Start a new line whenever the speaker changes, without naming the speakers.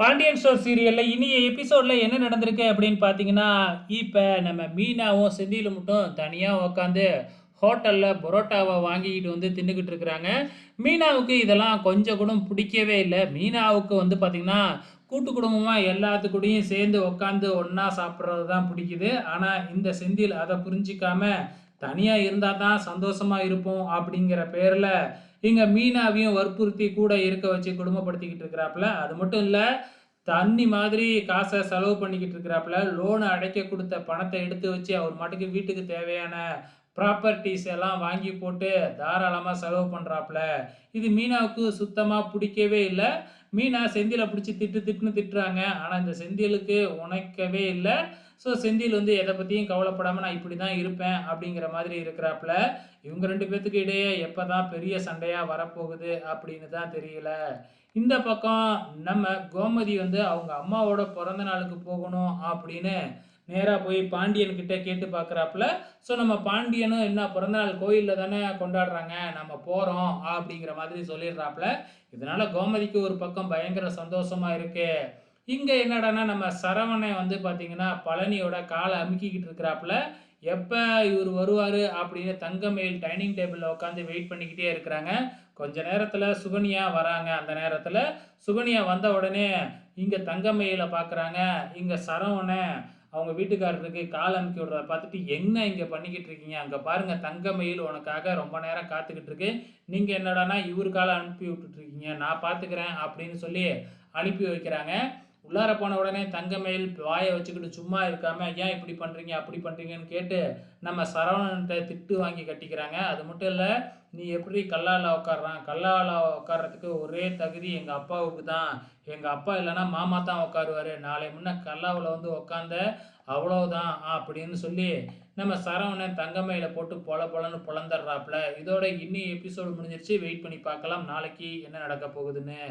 Pandian store சீரியலில் இனிய எபிசோடில் என்ன நடந்திருக்கு அப்படின்னு பார்த்தீங்கன்னா இப்போ நம்ம மீனாவும் செந்தியில் மட்டும் தனியாக உக்காந்து ஹோட்டலில் பரோட்டாவை வாங்கிக்கிட்டு வந்து தின்னுக்கிட்டு இருக்கிறாங்க. மீனாவுக்கு இதெல்லாம் கொஞ்சம் கூட பிடிக்கவே இல்லை. மீனாவுக்கு வந்து பார்த்திங்கன்னா கூட்டு குடும்பமாக எல்லாத்துக்கூடையும் சேர்ந்து உக்காந்து ஒன்றா சாப்பிட்றது தான் பிடிக்குது. ஆனால் இந்த செந்தில் அதை புரிஞ்சிக்காம தனியாக இருந்தால் தான் சந்தோஷமாக இருப்போம் அப்படிங்கிற பேரில் இங்கே மீனாவையும் வற்புறுத்தி கூட இருக்க வச்சு குடும்பப்படுத்திக்கிட்டு இருக்கிறாப்புல. அது மட்டும் இல்லை தண்ணி மாதிரி காசை செலவு பண்ணிக்கிட்டு இருக்கிறாப்புல. லோனை அடைக்க கொடுத்த பணத்தை எடுத்து வச்சு அவர் மாட்டுக்கு வீட்டுக்கு தேவையான ப்ராப்பர்ட்டிஸ் எல்லாம் வாங்கி போட்டு தாராளமாக செலவு பண்ணுறாப்புல இது மீனாவுக்கு சுத்தமாக பிடிக்கவே இல்லை. மீனா செந்திலை பிடிச்சி திட்டு திட்டுன்னு திட்டுறாங்க. ஆனால் இந்த செந்திலுக்கு உணைக்கவே இல்லை. ஸோ செந்தில் வந்து எதை பற்றியும் கவலைப்படாமல் நான் இப்படி தான் இருப்பேன் அப்படிங்கிற மாதிரி இருக்கிறாப்புல. இவங்க ரெண்டு பேர்த்துக்கு இடையே எப்போ தான் பெரிய சண்டையாக வரப்போகுது அப்படின்னு தான் தெரியல. இந்த பக்கம் நம்ம கோமதி வந்து அவங்க அம்மாவோட பிறந்த நாளுக்கு போகணும் அப்படின்னு நேராக போய் பாண்டியன்கிட்ட கேட்டு பார்க்குறாப்புல ஸோ நம்ம பாண்டியனும் என்ன பிறந்தநாள் கோயிலில் தானே கொண்டாடுறாங்க நம்ம போகிறோம் அப்படிங்கிற மாதிரி சொல்லிடுறாப்புல. இதனால் கோமதிக்கு ஒரு பக்கம் பயங்கர சந்தோஷமா இருக்குது இங்கே என்னடான்னா நம்ம சரவணை வந்து பார்த்திங்கன்னா பழனியோட காலை அமுக்கிக்கிட்டு இருக்கிறாப்புல. எப்போ இவர் வருவார் அப்படின்னு தங்கமயில் டைனிங் டேபிளில் உட்காந்து வெயிட் பண்ணிக்கிட்டே இருக்கிறாங்க. கொஞ்ச நேரத்தில் சுகன்யா வராங்க அந்த நேரத்தில். சுகன்யா வந்த உடனே இங்கே தங்கமயில பார்க்குறாங்க இங்கே சரவணை அவங்க வீட்டுக்காரருக்கு கால் அமுக்கி விடுறத பார்த்துட்டு என்ன இங்கே பண்ணிக்கிட்டு இருக்கீங்க? அங்கே பாருங்கள் தங்கமயில் உனக்காக ரொம்ப நேரம் காத்துக்கிட்டு இருக்கு. நீங்கள் என்னடானா இவர் காலை அனுப்பி விட்டுட்டு இருக்கீங்க. நான் பார்த்துக்கிறேன் அப்படின்னு சொல்லி அனுப்பி வைக்கிறாங்க. உள்ளார போன உடனே தங்கமேல் வாயை வச்சுக்கிட்டு சும்மா இருக்காமல் ஏன் இப்படி பண்ணுறீங்க அப்படி பண்ணுறீங்கன்னு கேட்டு நம்ம சரவணன்ட்ட திட்டு வாங்கி கட்டிக்கிறாங்க. அது மட்டும் இல்லை நீ எப்படி கல்லால் உட்காடுறான் கல்லால உட்கார்றதுக்கு ஒரே தகுதி எங்கள் அப்பாவுக்கு தான். எங்கள் அப்பா இல்லைன்னா மாமா தான் உட்காருவார் நாளை முன்ன கல்லாவில் வந்து உட்காந்த அவ்வளோதான் அப்படின்னு சொல்லி நம்ம சரவணன் தங்கமயில போட்டு பொல பொலன்னு பொழந்துடுறாப்புல இதோட இன்னி எபிசோடு முடிஞ்சிருச்சு. வெயிட் பண்ணி பார்க்கலாம். நாளைக்கு என்ன நடக்க போகுதுன்னு.